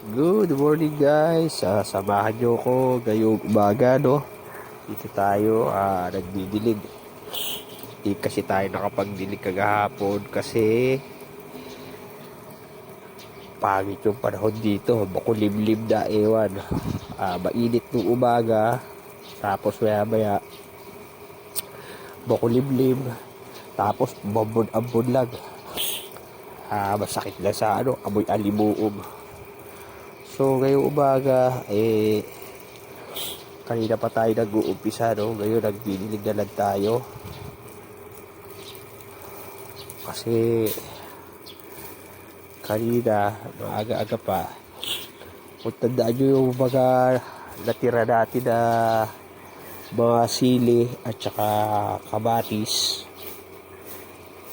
Good morning guys. Ah, samahan nyo ko ngayong umaga no. Dito tayo ah, nagdidilig. Di kasi tayo nakapagdilig kagahapon kasi pangit yung panahon dito. Makulimlim na ewan. Ah, mainit nung umaga. Tapos maya maya makulimlim. Tapos bambon-ambon lang. Ah, masakit lang sa ano, amoy alimuog. So, ngayong umaga, eh, kanina pa tayo nag-uumpisa, no? Ngayon, nagdidilig na lang tayo. Kasi, kanina, maaga-aga pa, kung tandaan nyo yung mga natira natin na mga sili at saka kamatis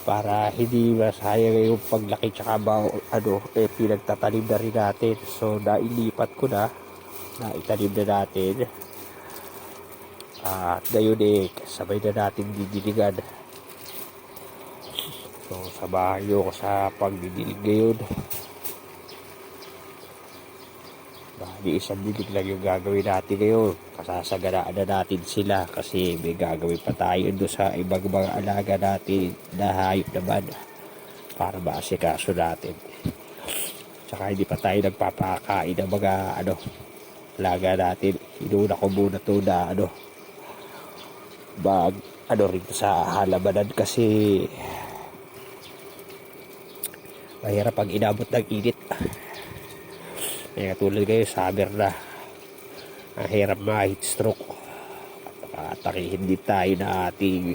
para hindi masayang yung paglaki tsaka ba, ano, eh, pinagtatanim na rin natin. So, nailipat ko na, naitanim na natin. At ngayon eh, sabay na natin didiligan. So, samahan nyo ko sa pagdidilig ngayon. Bali, isang dilig lang yung gagawin natin ngayon. Kasasaganaan na natin sila kasi may gagawin pa tayo doon sa ibang mga alaga natin na hayop naman para maasikaso natin. Tsaka hindi pa tayo nagpapakain ng mga ano, alaga natin. Inuna ko muna to na ano, bag, ano rin sa halamanan kasi mahirap pag inabot ng init. Kaya tulad kayo, summer na. Ang hirap ma-heat stroke. Atakihin din tayo na ating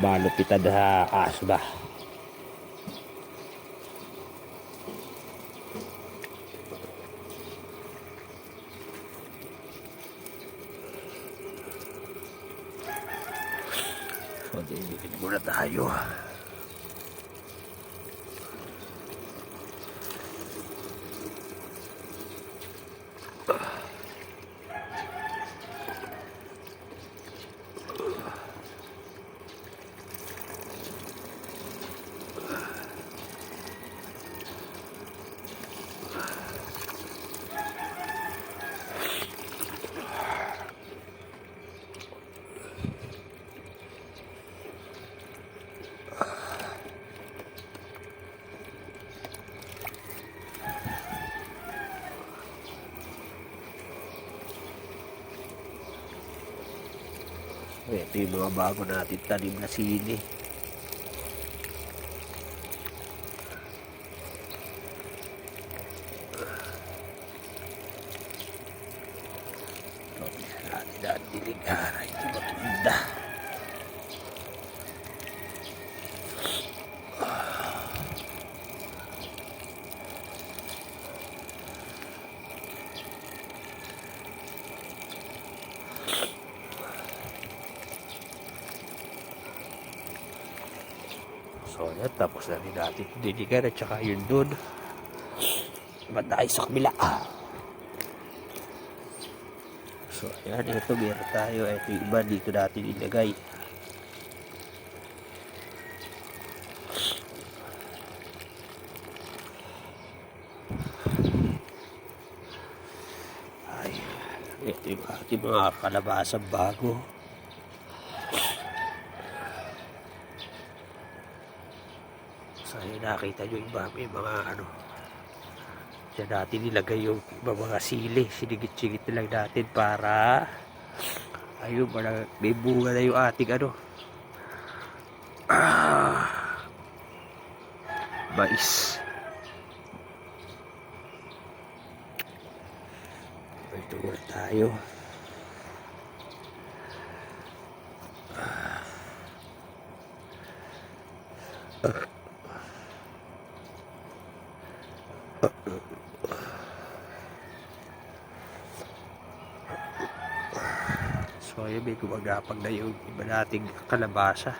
malupitan sa asma. So, dinigin muna tayo. Ito yung mga bago natin tanim na sili. Ito, natin na dilig. Aray, ito matunda. So, yan. Tapos na rin natin diligan at saka yun dun. Ba't tayo sa kabila? So, yan. Ito, meron tayo. Ito yung iba dito natin ilagay. Ay, ito yung ating mga kalabasang bago. Yun, nakita nyo iba, may mga ano, dyan natin nilagay yung iba mga sili. Sinigit-sigit lang natin para, ayun, para may bunga na yung ating ano, ah, mais. Ito tayo. So, ayun, may gumagapag na yung iba nating kalabasa.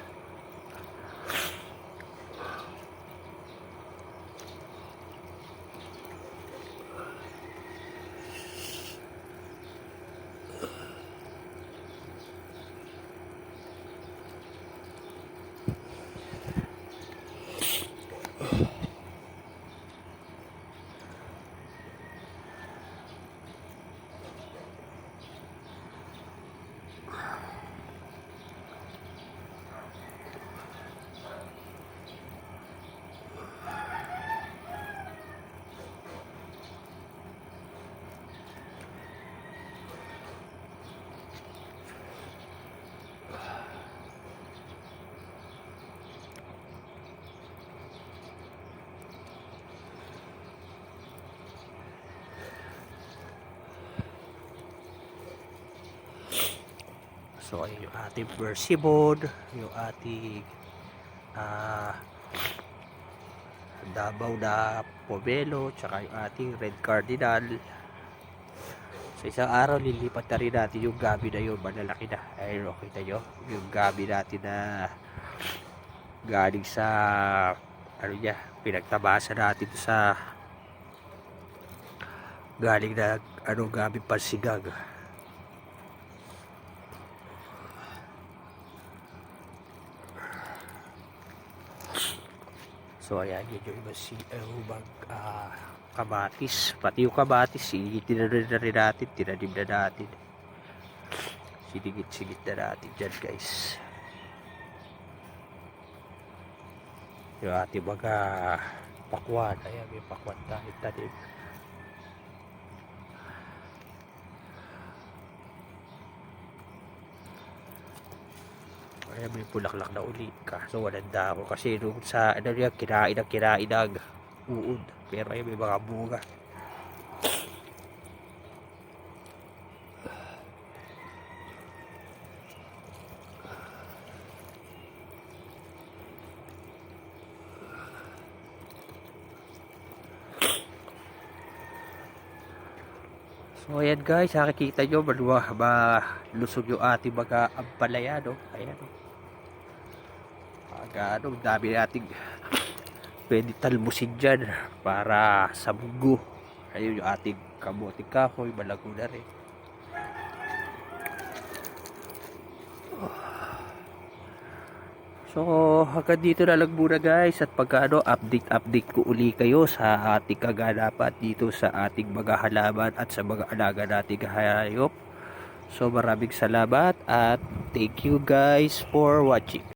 So, ayun yung ating Persibod, yung ating ah Davao na Pomelo, tsaka yung ating Red Cardinal. Sa isang araw, lilipat na rin natin yung gabi na yun. Malalaki na. Ayun, okay tayo. Yung gabi natin na galing sa ano niya, pinagtabasan natin sa galing na ano gabi pansigag. So ayan, yun yung iba si uh, ubag ah, kamatis. Pati yung na rin natin, tinanim na natin. Sinigit-sigit na natin dyan guys. Yung ating mga pakwan. Ayan, may pakwan tayo tanim. Ayan, may bulaklak na uli. Kaso walang damo. Kasi nung sa ano niya, kinain ang kinain ng uod. Pero ayan, may mga bunga. So ayan guys, nakikita nyo malusog yung ating mga ampalaya, no? Ayan, no? Ano, dami nating pwede talmusin dyan para sa munggo. Ayun yung ating kamoting kahoy, malago na rin. So, hanggang dito na lang muna guys at pagka ano, update update ko uli kayo sa ating kaganapan dito sa ating mga halaman at sa mga alaga nating hayop. So, maraming salamat at thank you guys for watching.